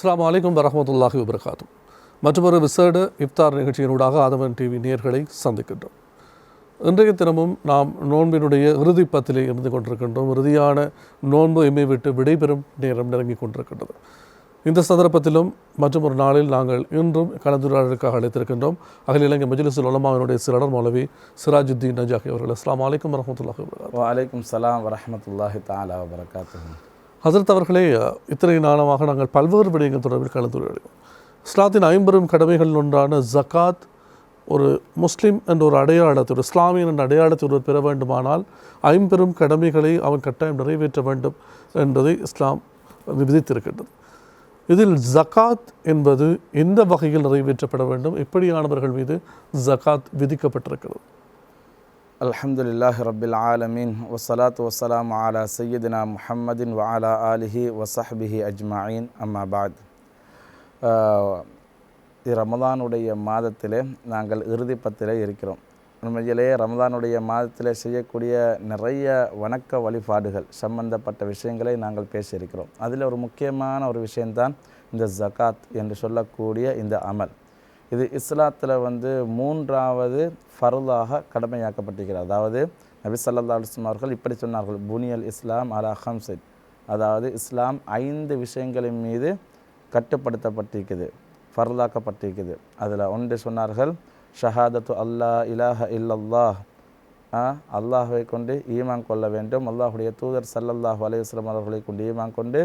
அஸ்லாம் வலைக்கம் வரமத்துல்லாஹி வபரகாத்து மற்றொரு விசேட இஃப்தார் நிகழ்ச்சியினூடாக ஆதவன் டிவி நேர்களை சந்திக்கின்றோம். இன்றைய தினமும் நாம் நோன்பினுடைய இறுதி பத்திலே இருந்து கொண்டிருக்கின்றோம். இறுதியான நோன்பு எம்மை விட்டு விடைபெறும் நேரம் நெருங்கி கொண்டிருக்கின்றது. இந்த சந்தர்ப்பத்திலும் மற்றும் ஒரு நாளில் நாங்கள் இன்றும் கலந்துரையாடலுக்காக அழைத்திருக்கின்றோம். அகில இலங்கை மஜ்லிஸுல் உலமாவினுடைய சிலர் மௌலவி சிராஜுத்தீன் நஜாஹி அவர்கள். அஸ்லாம் வலைக்கம் வரமத்துல்லாஹி வபரகாத்து சலாம் வரஹமத்துல்லாஹி தாலா வபரகாத்துஹு. ஹசரத் அவர்களே இத்தனை நாளமாக நாங்கள் பல்வேறு விடயங்கள் தொடர்பில் கலந்துரையாடுவோம் இஸ்லாத்தின் ஐம்பெரும் கடமைகளில் ஒன்றான ஜகாத் ஒரு முஸ்லீம் என்ற ஒரு அடையாளத்தை ஒரு இஸ்லாமியன் என்ற அடையாளத்தை ஒருவர் பெற வேண்டுமானால் ஐம்பெரும் கடமைகளை அவன் கட்டாயம் நிறைவேற்ற வேண்டும் என்பதை இஸ்லாம் விதித்திருக்கின்றது. இதில் ஜக்காத் என்பது எந்த வகையில் நிறைவேற்றப்பட வேண்டும்? எப்படியானவர்கள் மீது ஜகாத் விதிக்கப்பட்டிருக்கிறது? அல்ஹம்துலில்லாஹி ரபில் ஆலமீன். வஸ்ஸலாத்து வசலாம் ஆலா சையதினா முஹம்மதின் வ ஆலிஹி வசஹபிஹி அஜ்மாயின். அம்மாபாத் ரமதானுடைய மாதத்திலே நாங்கள் இறுதிப்பத்திலே இருக்கிறோம். உண்மையிலே ரமதானுடைய மாதத்திலே செய்யக்கூடிய நிறைய வணக்க வழிபாடுகள் சம்பந்தப்பட்ட விஷயங்களை நாங்கள் பேசியிருக்கிறோம். அதில் ஒரு முக்கியமான ஒரு விஷயம்தான் இந்த ஜகாத் என்று சொல்லக்கூடிய இந்த அமல். இது இஸ்லாத்தில் வந்து மூன்றாவது ஃபருதாக கடமையாக்கப்பட்டிருக்கிறது. அதாவது நபி சல்லா அலுவலம் அவர்கள் இப்படி சொன்னார்கள் புனியல் இஸ்லாம் அலா ஹம்சின். அதாவது இஸ்லாம் ஐந்து விஷயங்களின் மீது கட்டுப்படுத்தப்பட்டிருக்குது ஃபர்லாக்கப்பட்டிருக்குது. அதில் ஒன்று சொன்னார்கள் ஷஹாதத்து அல்லா இலாஹ இல்லல்லாஹ். அல்லாஹை கொண்டு ஈமான் கொள்ள வேண்டும். அல்லாஹுடைய தூதர் சல்லல்லாஹு அலைஹி அவர்களை கொண்டு ஈமான் கொண்டு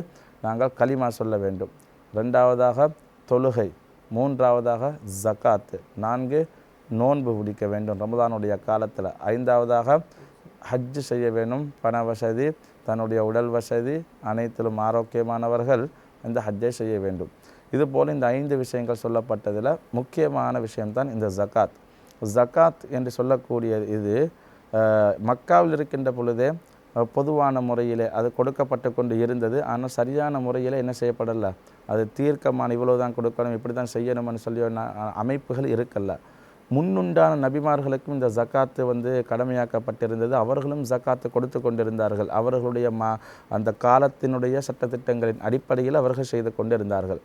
நாங்கள் கலிமா சொல்ல வேண்டும். ரெண்டாவதாக தொழுகை. மூன்றாவதாக ஜக்காத்து நான்கு நோன்பு பிடிக்க வேண்டும். ரமதானுடைய காலத்தில். ஐந்தாவதாக ஹஜ்ஜு செய்ய வேண்டும். பண வசதி தன்னுடைய உடல் வசதி அனைத்திலும் ஆரோக்கியமானவர்கள் இந்த ஹஜ்ஜை செய்ய வேண்டும். இதுபோல் இந்த ஐந்து விஷயங்கள் சொல்லப்பட்டதில் முக்கியமான விஷயம்தான் இந்த ஜக்காத். ஜக்காத் என்று சொல்லக்கூடிய இது மக்காவில் இருக்கின்ற பொழுதே பொதுவான முறையிலே அது கொடுக்கப்பட்டு கொண்டு இருந்தது. ஆனால் சரியான முறையில் என்ன செய்யப்படலை? அது தீர்க்கமான இவ்வளோ தான் கொடுக்கணும் இப்படி தான் செய்யணும்னு சொல்லி அமைப்புகள் இருக்கல்ல. முன்னுண்டான நபிமார்களுக்கும் இந்த ஜக்காத்து வந்து கடமையாக்கப்பட்டிருந்தது. அவர்களும் ஜக்காத்து கொடுத்து கொண்டிருந்தார்கள். அவர்களுடைய மா அந்த காலத்தினுடைய சட்டத்திட்டங்களின் அடிப்படையில் அவர்கள் செய்து கொண்டிருந்தார்கள்.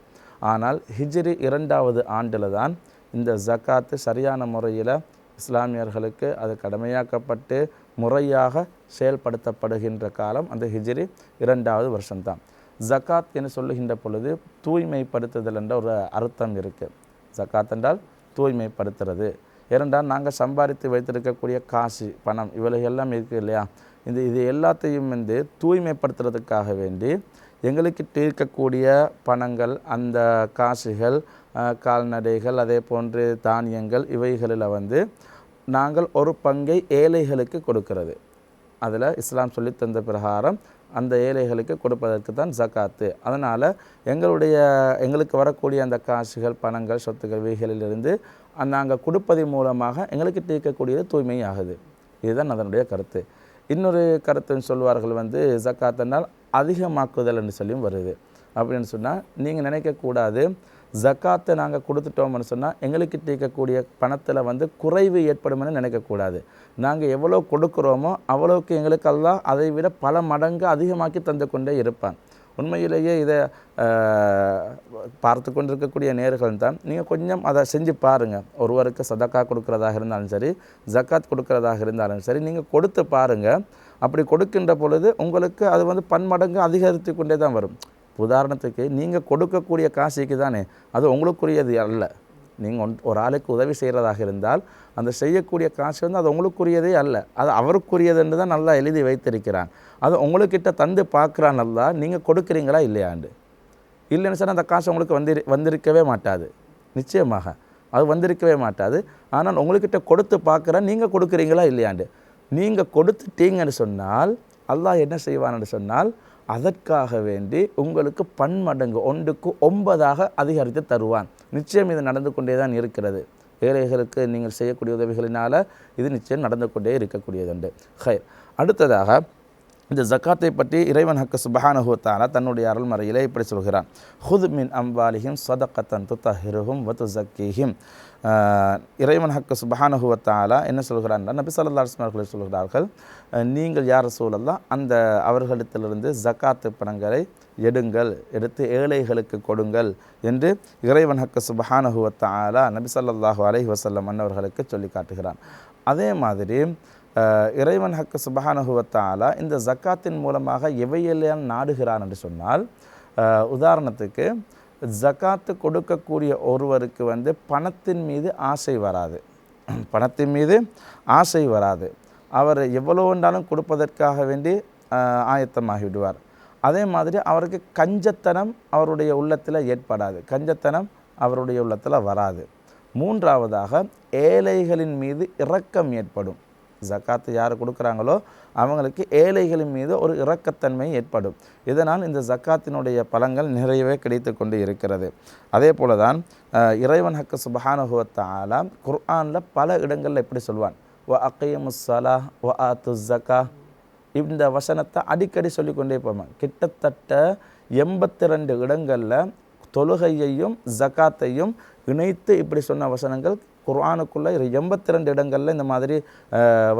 ஆனால் ஹிஜ்ரி இரண்டாவது ஆண்டில் தான் இந்த ஜக்காத்து சரியான முறையில் இஸ்லாமியர்களுக்கு அது கடமையாக்கப்பட்டு முறையாக செயல்படுத்தப்படுகின்ற காலம் அந்த ஹிஜ்ரி இரண்டாவது வருஷம்தான். ஜக்காத் என்று சொல்லுகின்ற பொழுது தூய்மைப்படுத்துதல் என்ற ஒரு அர்த்தம் இருக்குது ஜக்காத் என்றால் தூய்மைப்படுத்துறது. ஏனென்றால் நாங்கள் சம்பாதித்து வைத்திருக்கக்கூடிய காசு பணம் இவ்வளவு எல்லாம் இருக்குது இல்லையா? இந்த இது எல்லாத்தையும் வந்து தூய்மைப்படுத்துறதுக்காக வேண்டி எங்களுக்கு இருக்கக்கூடிய பணங்கள் அந்த காசுகள் கால்நடைகள் அதே போன்று தானியங்கள் இவைகளில் வந்து நாங்கள் ஒரு பங்கை ஏழைகளுக்கு கொடுக்கிறது. அதில் இஸ்லாம் சொல்லி தந்த பிரகாரம் அந்த ஏழைகளுக்கு கொடுப்பதற்கு தான் ஜக்காத்து. அதனால் எங்களுடைய எங்களுக்கு வரக்கூடிய அந்த காசுகள் பணங்கள் சொத்துக்கள் வீகளிலிருந்து நாங்கள் கொடுப்பதன் மூலமாக எங்களுக்கு இருக்கக்கூடியது தூய்மையாகுது. இதுதான் அதனுடைய கருத்து. இன்னொரு கருத்துன்னு சொல்வார்கள் வந்து ஜக்காத்தனால் அதிகமாக்குதல் என்று சொல்லியும் வருது. அப்படின்னு சொன்னால் நீங்கள் நினைக்கக்கூடாது ஜக்காத்தை நாங்கள் கொடுத்துட்டோம்னு சொன்னால் எங்களுக்கு இருக்கக்கூடிய பணத்தில் வந்து குறைவு ஏற்படும்னு நினைக்கக்கூடாது. நாங்கள் எவ்வளோ கொடுக்குறோமோ அவ்வளோக்கு எங்களுக்கு எல்லாம் அதை விட பல மடங்கு அதிகமாக்கி தந்து கொண்டே இருப்பான். உண்மையிலேயே இதை பார்த்து கொண்டிருக்கக்கூடிய நேர்கள் தான். நீங்கள் கொஞ்சம் அதை செஞ்சு பாருங்கள் ஒருவருக்கு சதக்கா கொடுக்குறதாக இருந்தாலும் சரி ஜக்காத் கொடுக்குறதாக இருந்தாலும் சரி நீங்கள் கொடுத்து பாருங்கள் அப்படி கொடுக்கின்ற பொழுது உங்களுக்கு அது வந்து பன்மடங்கு அதிகரித்து கொண்டே தான் வரும். உதாரணத்துக்கு நீங்கள் கொடுக்கக்கூடிய காசுக்கு தானே அது உங்களுக்குரியது அல்ல. நீங்கள் ஒன் ஒரு ஆளுக்கு உதவி செய்கிறதாக இருந்தால் அந்த செய்யக்கூடிய காசு வந்து அது உங்களுக்குரியதே அல்ல. அது அவருக்குரியதுன்னு தான் நல்லா எழுதி வைத்திருக்கிறான். அது உங்களுக்கிட்ட தந்து பார்க்குறான் நல்லா நீங்கள் கொடுக்குறீங்களா இல்லையாண்டு இல்லைன்னு சொன்னால் அந்த காசு உங்களுக்கு வந்திரு வந்திருக்கவே மாட்டாது. நிச்சயமாக அது வந்திருக்கவே மாட்டாது. ஆனால் உங்கள்கிட்ட கொடுத்து பார்க்குறேன் நீங்கள் கொடுக்குறீங்களா இல்லையாண்டு நீங்கள் கொடுத்துட்டீங்கன்னு சொன்னால் அல்லாஹ் என்ன செய்வான்னு சொன்னால் அதற்காக வேண்டி உங்களுக்கு பன்மடங்கு ஒன்றுக்கு ஒன்பதாக அதிகரித்து தருவான். நிச்சயம் இது நடந்து கொண்டே தான் இருக்கிறது. ஏழைகளுக்கு நீங்கள் செய்யக்கூடிய உதவிகளினால் இது நிச்சயம் நடந்து கொண்டே இருக்கக்கூடியதுண்டு. ஹைர். அடுத்ததாக இந்த ஜக்காத்தை பற்றி இறைவன் ஹக்கு சுபஹானஹூத்தாலா தன்னுடைய அருள்மறையிலே இப்படி சொல்கிறான். ஹுத் மின் அம்பாலிஹிம் சதக்கத்தன் துத்தஹிருஹும் வத்து ஜக்கீஹிம் இறைவன் ஹக்கு சுபஹானுகுவத்தாலா என்ன சொல்கிறான் நபி சொல்லா அவர்கள் சொல்கிறார்கள் நீங்கள் யார் சூழல்லாம் அந்த அவர்களிடத்திலிருந்து ஜக்காத்து பணங்களை எடுங்கள் எடுத்து ஏழைகளுக்கு கொடுங்கள் என்று இறைவன் ஹக்கு சுபஹானுகுவத்தாலா நபி ஸல்லல்லாஹு அலஹி வசல்லம் அன்னவர்களுக்கு சொல்லி காட்டுகிறான். அதே மாதிரி இறைவன் ஹக்கு சுபஹானுகுவத்தாலா இந்த ஜக்காத்தின் மூலமாக எவையெல்லாம் நாடுகிறான் என்று சொன்னால் உதாரணத்துக்கு ஜக்காத்து கொடுக்கக்கூடிய ஒருவருக்கு வந்து பணத்தின் மீது ஆசை வராது. பணத்தின் மீது ஆசை வராது. அவர் எவ்வளோ வேண்டாலும் கொடுப்பதற்காக வேண்டி ஆயத்தமாகி விடுவார். அதே மாதிரி அவருக்கு கஞ்சத்தனம் அவருடைய உள்ளத்தில் ஏற்படாது. கஞ்சத்தனம் அவருடைய உள்ளத்தில் வராது. மூன்றாவதாக ஏழைகளின் மீது இரக்கம் ஏற்படும். ஜக்காத்து யார் கொடுக்குறாங்களோ அவங்களுக்கு ஏழைகளின் மீது ஒரு இரக்கத்தன்மை ஏற்படும். இதனால் இந்த ஜக்காத்தினுடைய பலங்கள் நிறையவே கிடைத்து கொண்டு இருக்கிறது. அதே போல தான் இறைவன் ஹக்கு சுபஹானுகுவத்தாலா குர்ஆனில் பல இடங்களில் எப்படி சொல்வான்? வ அக்கையமுசலா வ ஆத்து ஜக்கா இந்த வசனத்தை அடிக்கடி சொல்லிக்கொண்டே போவான் கிட்டத்தட்ட எண்பத்தி ரெண்டு இடங்களில் தொழுகையையும் ஜக்காத்தையும் இணைத்து இப்படி சொன்ன வசனங்கள் குர்ஆனுக்குள்ளே எண்பத்தி ரெண்டு இடங்களில் இந்த மாதிரி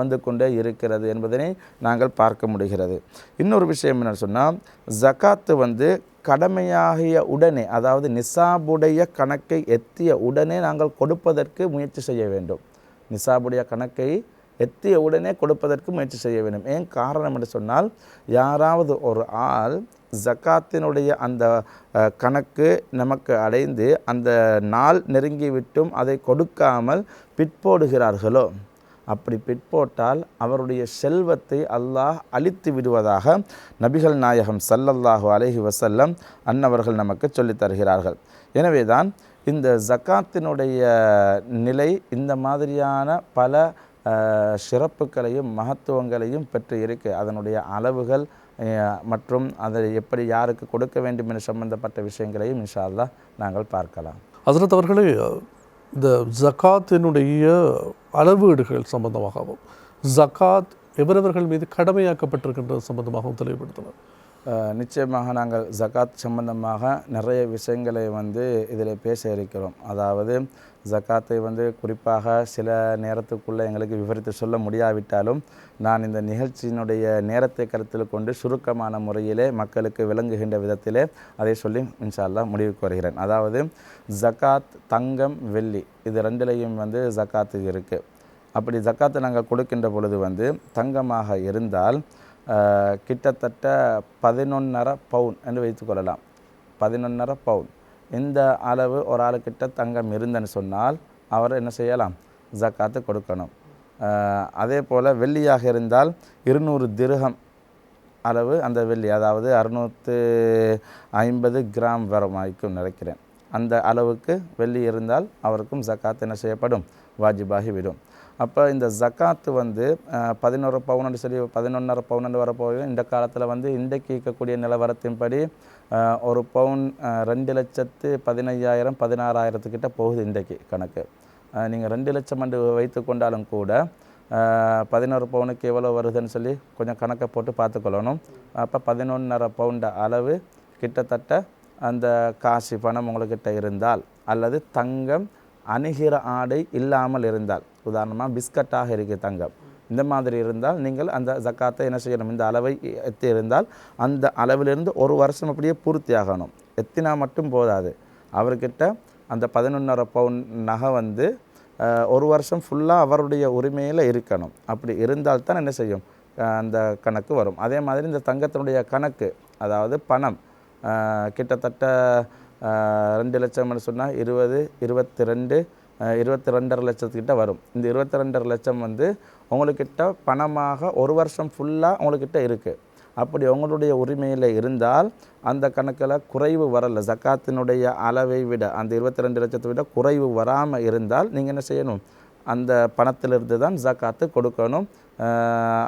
வந்து கொண்டே இருக்கிறது என்பதனை நாங்கள் பார்க்க முடிகிறது. இன்னொரு விஷயம் என்ன சொன்னால் ஜக்காத்து வந்து கடமையாகிய உடனே அதாவது நிசாபுடைய கணக்கை எத்திய உடனே நாங்கள் கொடுப்பதற்கு முயற்சி செய்ய வேண்டும். நிசாபுடைய கணக்கை எத்திய உடனே கொடுப்பதற்கு முயற்சி செய்ய வேண்டும். ஏன் காரணம் என்று சொன்னால் யாராவது ஒரு ஆள் ஜக்காத்தினுடைய அந்த கணக்கு நமக்கு அடைந்து அந்த நாள் நெருங்கிவிட்டும் அதை கொடுக்காமல் பிற்போடுகிறார்களோ? அப்படி பிற்போட்டால் அவருடைய செல்வத்தை அல்லாஹ் அழித்து விடுவதாக நபிகள் நாயகம் சல்லல்லாஹு அலஹி வசல்லம் அன்னவர்கள் நமக்கு சொல்லித் தருகிறார்கள். எனவேதான் இந்த ஜக்காத்தினுடைய நிலை இந்த மாதிரியான பல சிறப்புகளையும் மகத்துவங்களையும் பெற்று இருக்கு. அதனுடைய அளவுகள் மற்றும் அதை எப்படி யாருக்கு கொடுக்க வேண்டும் என்று சம்பந்தப்பட்ட விஷயங்களையும் இன்ஷா அல்லாஹ் நாங்கள் பார்க்கலாம். ஹசரத் அவர்களே இந்த ஜக்காத்தினுடைய அளவீடுகள் சம்பந்தமாகவும் ஜக்காத் எவரவர்கள் மீது கடமையாக்கப்பட்டிருக்கின்றது சம்பந்தமாகவும் தெளிவுபடுத்தினார் நிச்சயமாக நாங்கள் ஜகாத் சம்பந்தமாக நிறைய விஷயங்களை வந்து இதில் பேச இருக்கிறோம். அதாவது ஜக்காத்தை வந்து குறிப்பாக சில நேரத்துக்குள்ளே எங்களுக்கு விவரித்து சொல்ல முடியாவிட்டாலும் நான் இந்த நிகழ்ச்சியினுடைய நேரத்தை கருத்தில் கொண்டு சுருக்கமான முறையிலே மக்களுக்கு விளங்குகின்ற விதத்திலே அதை சொல்லி இன்ஷால்லா முடிவுக்கு வருகிறேன். அதாவது ஜகாத் தங்கம் வெள்ளி இது ரெண்டுலேயும் வந்து ஜக்காத்து இருக்குது அப்படி ஜக்காத்தை நாங்கள் கொடுக்கின்ற பொழுது வந்து தங்கமாக இருந்தால் கிட்டத்தட்ட பதினொன்னரை பவுன் என்று வைத்துக்கொள்ளலாம் பதினொன்னரை பவுன். இந்த அளவு ஒரு ஆளுக்கிட்ட தங்கம் இருந்தன்னு சொன்னால் அவர் என்ன செய்யலாம்? ஜக்காத்து கொடுக்கணும். அதே போல் வெள்ளியாக இருந்தால் இருநூறு திருகம் அளவு அந்த வெள்ளி அதாவது அறுநூற்று ஐம்பது கிராம் வரமாய்க்கும் நினைக்கிறேன். அந்த அளவுக்கு வெள்ளி இருந்தால் அவருக்கும் ஜக்காத் என்ன செய்யப்படும்? வாஜிபாகிவிடும் அப்போ இந்த ஜக்காத்து வந்து அஹ், பதினோரு சொல்லி பதினொன்றரை பவுனண்டு வரப்போகுது. இந்த காலத்தில் வந்து இன்றைக்கு இருக்கக்கூடிய நிலவரத்தின்படி ஒரு பவுன் ரெண்டு லட்சத்து பதினையாயிரம் பதினாறாயிரத்துக்கிட்ட போகுது இன்றைக்கு கணக்கு. நீங்கள் ரெண்டு லட்சம் என்று வைத்து கொண்டாலும் கூட பதினோரு பவுனுக்கு எவ்வளோ வருதுன்னு சொல்லி கொஞ்சம் கணக்கை போட்டு பார்த்துக்கொள்ளணும் அப்போ பதினொன்றரை பவுண்ட அளவு கிட்டத்தட்ட அந்த காசு பணம் உங்கள்கிட்ட இருந்தால் அல்லது தங்கம் அணுகிற ஆடை இல்லாமல் இருந்தால் உதாரணமாக பிஸ்கட்டாக இருக்குது தங்கம். இந்த மாதிரி இருந்தால் நீங்கள் அந்த ஜக்காத்தை என்ன செய்யணும்? இந்த அளவை எத்தி இருந்தால் அந்த அளவிலிருந்து ஒரு வருஷம் அப்படியே பூர்த்தி ஆகணும். எத்தினா மட்டும் போதாது. அவர்கிட்ட அந்த பதினொன்றரை பவுன் நகை வந்து ஒரு வருஷம் ஃபுல்லாக அவருடைய உரிமையில் இருக்கணும். அப்படி இருந்தால் தான் என்ன செய்யும்? அந்த கணக்கு வரும். அதே மாதிரி இந்த தங்கத்தினுடைய கணக்கு அதாவது பணம் கிட்டத்தட்ட ரெண்டு லட்சம்னு சொன்னால் இருபது இருபத்தி ரெண்டு இருபத்தி ரெண்டரை லட்சத்துக்கிட்ட வரும். இந்த இருபத்தி ரெண்டரை லட்சம் வந்து உங்களுக்கிட்ட பணமாக ஒரு வருஷம் ஃபுல்லாக உங்கள்கிட்ட இருக்குது அப்படி உங்களுடைய உரிமையில் இருந்தால் அந்த கணக்கில் குறைவு வரலை. ஜக்காத்தினுடைய அளவை விட அந்த இருபத்தி ரெண்டு லட்சத்தை விட குறைவு வராமல் இருந்தால் நீங்கள் என்ன செய்யணும்? அந்த பணத்திலிருந்து தான் ஜக்காத்து கொடுக்கணும்.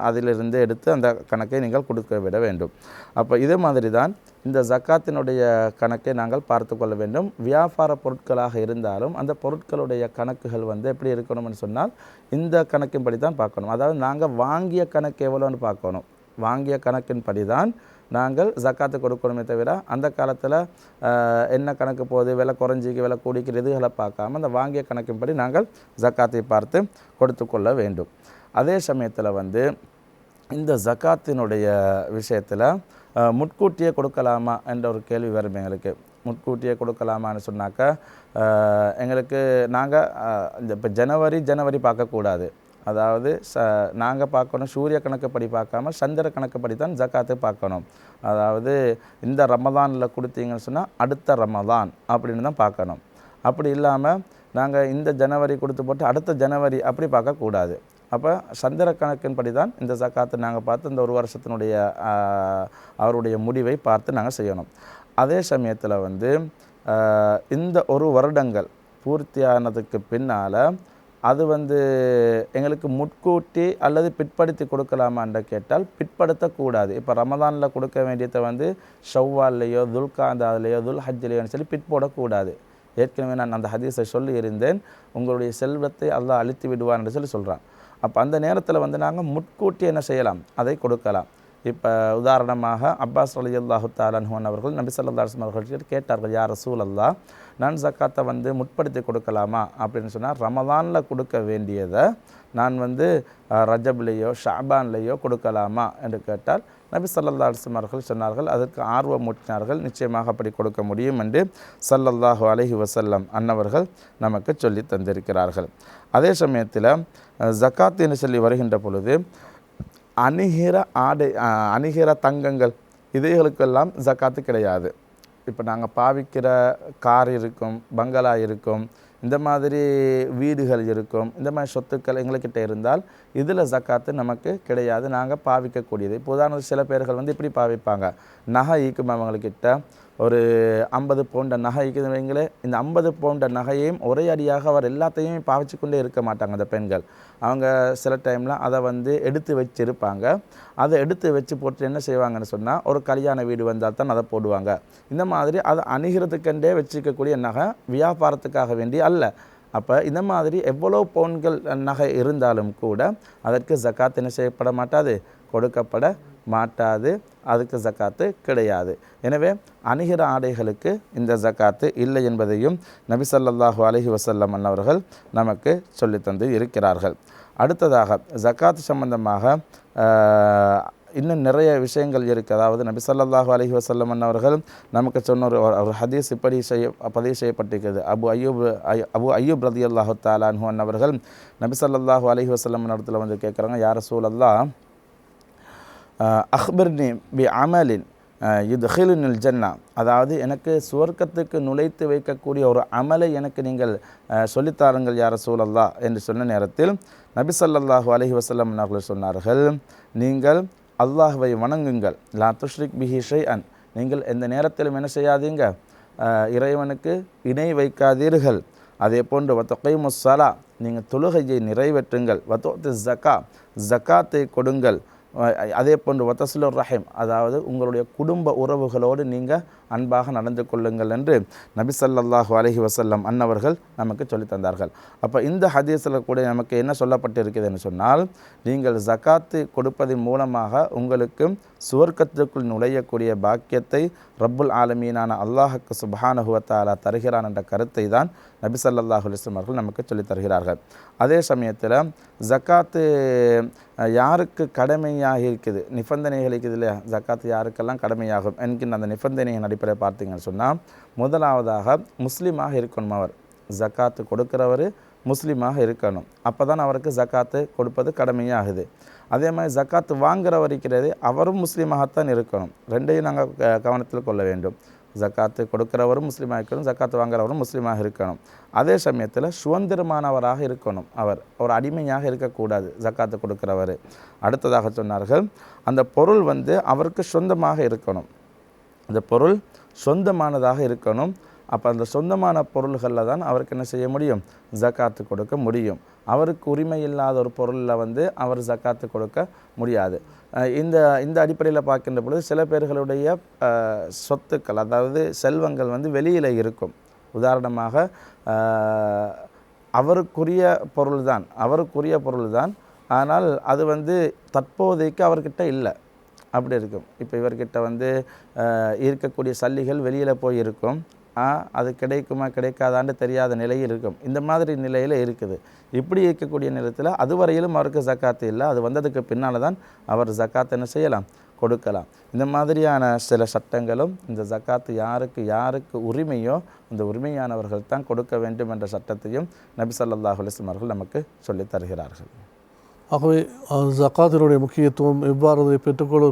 அதிலிருந்து எடுத்து அந்த கணக்கை நீங்கள் கொடுக்க விட வேண்டும். அப்போ இதே மாதிரி தான் இந்த ஜக்காத்தினுடைய கணக்கை நாங்கள் பார்த்து கொள்ள வேண்டும். வியாபார பொருட்களாக இருந்தாலும் அந்த பொருட்களுடைய கணக்குகள் வந்து எப்படி இருக்கணும்னு சொன்னால் இந்த கணக்கின்படி தான் பார்க்கணும். அதாவது நாங்கள் வாங்கிய கணக்கு எவ்வளோன்னு பார்க்கணும். வாங்கிய கணக்கின்படி தான் நாங்கள் ஜக்காத்து கொடுக்கணுமே தவிர அந்த காலத்தில் என்ன கணக்கு போகுது விலை குறைஞ்சிக்கு விலை கூடிக்கு இதுகளை பார்க்காம அந்த வாங்கிய கணக்கின்படி நாங்கள் ஜக்காத்தை பார்த்து கொடுத்து கொள்ள வேண்டும். அதே சமயத்தில் வந்து இந்த ஜக்காத்தினுடைய விஷயத்தில் முட்கூட்டியே கொடுக்கலாமா என்ற ஒரு கேள்வி வரும் எங்களுக்கு. முட்கூட்டியே கொடுக்கலாமான்னு சொன்னாக்கா எங்களுக்கு நாங்கள் இந்த இப்போ ஜனவரி ஜனவரி பார்க்கக்கூடாது. அதாவது ச நாங்கள் பார்க்கணும் சூரிய கணக்குப்படி பார்க்காம சந்திர கணக்குப்படி தான் ஜக்காத்து பார்க்கணும். அதாவது இந்த ரமதானில் கொடுத்தீங்கன்னு சொன்னால் அடுத்த ரமதான் அப்படின்னு தான் பார்க்கணும். அப்படி இல்லாமல் நாங்கள் இந்த ஜனவரி கொடுத்து போட்டு அடுத்த ஜனவரி அப்படி பார்க்கக்கூடாது அப்போ சந்திர கணக்கின்படி தான் இந்த ஜக்காத்தை நாங்கள் பார்த்து இந்த ஒரு வருஷத்தினுடைய அவருடைய முடிவை பார்த்து நாங்கள் செய்யணும். அதே சமயத்தில் வந்து இந்த ஒரு வருடங்கள் பூர்த்தியானதுக்கு பின்னால் அது வந்து எங்களுக்கு முட்கூட்டி அல்லது பிற்படுத்தி கொடுக்கலாமான்னு கேட்டால் பிற்படுத்தக்கூடாது. இப்போ ரமதானில் கொடுக்க வேண்டியதை வந்து ஷவ்வால்லையோ துல்காந்தாலையோ துல் ஹஜ்லையோன்னு சொல்லி பிற்போடக்கூடாது ஏற்கனவே நான் அந்த ஹதீஸை சொல்லி இருந்தேன். உங்களுடைய செல்வத்தை அல்லாஹ் அழித்து விடுவான் என்று சொல்லி சொல்கிறான் அப்போ அந்த நேரத்தில் வந்து நாங்கள் முட்கூட்டி என்ன செய்யலாம்? அதை கொடுக்கலாம். இப்போ உதாரணமாக அப்பாஸ் அலி அல்லாஹு தாலன்ஹுவன் அவர்கள் நபி சல்லா அவர்கள் கேட்டார்கள் யார் ரசூல் அல்லா நான் ஜக்காத்தை வந்து முற்படுத்தி கொடுக்கலாமா? அப்படின்னு சொன்னால் ரமதானில் கொடுக்க வேண்டியதை நான் வந்து ரஜப்லேயோ ஷாபான்லேயோ கொடுக்கலாமா என்று கேட்டால் நபி சல்லல்லா அலுவலம் அவர்கள் சொன்னார்கள் அதற்கு ஆர்வம் ஊட்டினார்கள் நிச்சயமாக அப்படி கொடுக்க முடியும் என்று சல்லல்லாஹு அலஹி வசல்லம் அன்னவர்கள் நமக்கு சொல்லி தந்திருக்கிறார்கள். அதே சமயத்தில் ஜக்காத் என்று சொல்லி வருகின்ற பொழுது அணிகிற ஆடை அஹ், அணிகிற தங்கங்கள் இதைகளுக்கெல்லாம் ஜக்காத்து கிடையாது. இப்போ நாங்கள் பாவிக்கிற கார் இருக்கும் பங்களா இருக்கும் இந்த மாதிரி வீடுகள் இருக்கும் இந்த மாதிரி சொத்துக்கள் எங்கள்கிட்ட இருந்தால் இதில் ஜக்காத்து நமக்கு கிடையாது. நாங்கள் பாவிக்கக்கூடியது. இப்போ உதாரணத்துக்கு சில பேர்கள் வந்து இப்படி பாவிப்பாங்க. நகை ஈக்கும் அவங்கக்கிட்ட ஒரு ஐம்பது பவுண்ட நகை வைங்களே இந்த ஐம்பது பவுண்ட நகையையும் ஒரே அடியாக அவர் எல்லாத்தையும் பாவிச்சு கொண்டே இருக்க மாட்டாங்க அந்த பெண்கள். அவங்க சில டைமில் அதை வந்து எடுத்து வச்சுருப்பாங்க. அதை எடுத்து வச்சு போட்டு என்ன செய்வாங்கன்னு சொன்னால் ஒரு கல்யாண வீடு வந்தால் தான் அதை போடுவாங்க. இந்த மாதிரி அதை அணுகிறதுக்கண்டே வச்சுருக்கக்கூடிய நகை வியாபாரத்துக்காக வேண்டி அல்ல. அப்போ இந்த மாதிரி எவ்வளோ பவுன்கள் நகை இருந்தாலும் கூட அதற்கு ஜக்காத் என்ன செய்யப்பட மாட்டாது கொடுக்கப்பட மாட்டாது அதுக்கு ஜக்காத்து கிடையாது. எனவே அணிகிற ஆடைகளுக்கு இந்த ஜக்காத்து இல்லை என்பதையும் நபி ஸல்லல்லாஹு அலைஹி வஸல்லம் அவர்கள் நமக்கு சொல்லித் தந்து இருக்கிறார்கள். அடுத்ததாக ஜக்காத் சம்பந்தமாக இன்னும் நிறைய விஷயங்கள் இருக்குது அதாவது நபி சல்லாஹு அலஹி வஸல்லம் அவர்கள் நமக்கு சொன்ன ஒரு ஒரு ஹதீஸ் இப்படி செய்ய பதிவு செய்யப்பட்டிருக்கிறது அபு ஐயூப் அபு ஐயூப் ரதி அல்லாஹு தாலான்ஹு அவர்கள் நபி சல்லாஹூ அலஹி வஸல்லம் இடத்துல வந்து கேட்குறாங்க யார் சூழல்லாம் அஹ்பர்னி பி அமலின் யுத்ஹிலுனில் ஜன்னா அதாவது எனக்கு சுவர்க்கத்துக்கு நுழைத்து வைக்கக்கூடிய ஒரு அமலை எனக்கு நீங்கள் சொல்லித்தாருங்கள் யார சூழல்லா என்று சொன்ன நேரத்தில் நபி ஸல்லல்லாஹு அலஹி வசல்லம் அவர்கள் சொன்னார்கள் நீங்கள் அல்லாஹுவை வணங்குங்கள். லா துஷ்ரிக் பிஹி ஷைஅன். நீங்கள் எந்த நேரத்திலும் என்ன செய்யாதீங்க? இறைவனுக்கு இணை வைக்காதீர்கள். அதே போன்று வத்தொகை முஸ்ஸலா நீங்கள் தொழுகையை நிறைவேற்றுங்கள். வத்தோத்து ஜக்கா ஜக்காத்தை கொடுங்கள். அதே போன்று வத்தசுலுர் ரஹீம். அதாவது உங்களுடைய குடும்ப உறவுகளோடு நீங்கள் அன்பாக நடந்து கொள்ளுங்கள் என்று நபி ஸல்லல்லாஹு அலைஹி அன்னவர்கள் நமக்கு சொல்லித் தந்தார்கள். அப்போ இந்த ஹதீஸில் கூட நமக்கு என்ன சொல்லப்பட்டிருக்குதுன்னு சொன்னால் நீங்கள் ஜக்காத்து கொடுப்பதன் மூலமாக உங்களுக்கு சுவர்க்கத்துக்குள் நுழையக்கூடிய பாக்கியத்தை ரப்புல் ஆலமீனான அல்லாஹுக்கு சுபானுகுவத்தாலா தருகிறான் என்ற கருத்தை தான் நபி சல்லாஹ் அலைஹி அவர்கள் நமக்கு சொல்லித் தருகிறார்கள். அதே சமயத்தில் ஜக்காத்து யாருக்கு கடமையாக இருக்குது நிபந்தனைகள் இருக்குது இல்லையா? ஜக்காத்து யாருக்கெல்லாம் கடமையாகும்? என்கின்ற அந்த நிபந்தனையின் அடிப்படையில் பார்த்தீங்கன்னு சொன்னால் முதலாவதாக முஸ்லீமாக இருக்கணும் அவர் ஜக்காத்து கொடுக்குறவர் முஸ்லீமாக இருக்கணும். அப்போ தான் அவருக்கு ஜக்காத்து கொடுப்பது கடமையாகுது. அதே மாதிரி ஜக்காத்து வாங்குறவர் இருக்கிறது அவரும் முஸ்லீமாகத்தான் இருக்கணும். ரெண்டையும் நாங்கள் கவனத்தில் கொள்ள வேண்டும். ஜக்காத்து கொடுக்குறவரும் முஸ்லீமாக இருக்கணும் ஜக்காத்து வாங்குறவரும் முஸ்லீமாக இருக்கணும். அதே சமயத்தில் சுதந்திரமானவராக இருக்கணும் அவர். ஒரு அடிமையாக இருக்கக்கூடாது ஜக்காத்து கொடுக்குறவர். அடுத்ததாக சொன்னார்கள் அந்த பொருள் வந்து அவருக்கு சொந்தமாக இருக்கணும். அந்த பொருள் சொந்தமானதாக இருக்கணும். அப்போ அந்த சொந்தமான பொருள்களில் தான் அவருக்கு என்ன செய்ய முடியும்? ஜக்காத்து கொடுக்க முடியும். அவருக்கு உரிமை இல்லாத ஒரு பொருளில் வந்து அவர் ஜக்காத்து கொடுக்க முடியாது. இந்த இந்த அடிப்படையில் பார்க்கின்ற பொழுது சில பேர்களுடைய சொத்துக்கள் அதாவது செல்வங்கள் வந்து வெளியில் இருக்கும். உதாரணமாக அவருக்குரிய பொருள் தான் அவருக்குரிய பொருள் தான் ஆனால் அது வந்து தற்போதைக்கு அவர்கிட்ட இல்லை. அப்படி இருக்கும். இப்போ இவர்கிட்ட வந்து இருக்கக்கூடிய சல்லிகள் வெளியில் போய் இருக்கும் அது கிடைக்குமா கிடைக்காதான்னு தெரியாத நிலையில் இருக்கும். இந்த மாதிரி நிலையில் இருக்குது. இப்படி இருக்கக்கூடிய நிலத்தில் அதுவரையிலும் அவருக்கு ஜக்காத்து இல்லை. அது வந்ததுக்கு பின்னால் தான் அவர் ஜக்காத்து என்ன செய்யலாம்? கொடுக்கலாம். இந்த மாதிரியான சில சட்டங்களும் இந்த ஜக்காத்து யாருக்கு யாருக்கு உரிமையோ அந்த உரிமையானவர்கள் தான் கொடுக்க வேண்டும் என்ற சட்டத்தையும் நபி சல்லாஹ் அலைஹி அவர்கள் நமக்கு சொல்லித் தருகிறார்கள். ஆகவே ஜக்காத்தினுடைய முக்கியத்துவம் எவ்வாறு அதை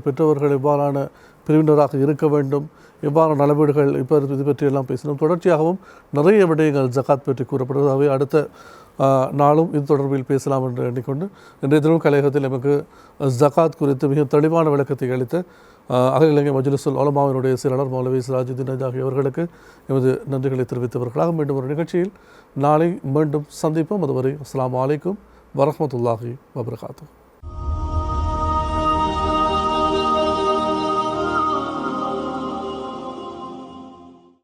பெற்றவர்கள் எவ்வாறான பிரிவினராக இருக்க வேண்டும் எவ்வாறு நலவீடுகள் இப்போ இது பற்றியெல்லாம் பேசினோம். தொடர்ச்சியாகவும் நிறைய விடயங்கள் ஜக்காத் பற்றி கூறப்படுகிறது. அவை அடுத்த நாளும் இது தொடர்பில் பேசலாம் என்று எண்ணிக்கொண்டு இன்றைய தினம் கலையகத்தில் நமக்கு ஜக்காத் குறித்து மிக தெளிவான விளக்கத்தை அளித்த அகில இலங்கை மஜ்லிசுல் உலமாவினுடைய செயலாளர் மௌலவி சிராஜுதீன் நஜ் ஆகியவர்களுக்கு எமது நன்றிகளை தெரிவித்தவர்களாக மீண்டும் ஒரு நிகழ்ச்சியில் நாளை மீண்டும் சந்திப்போம். அதுவரை அஸ்ஸலாமு ورحمة الله وبركاته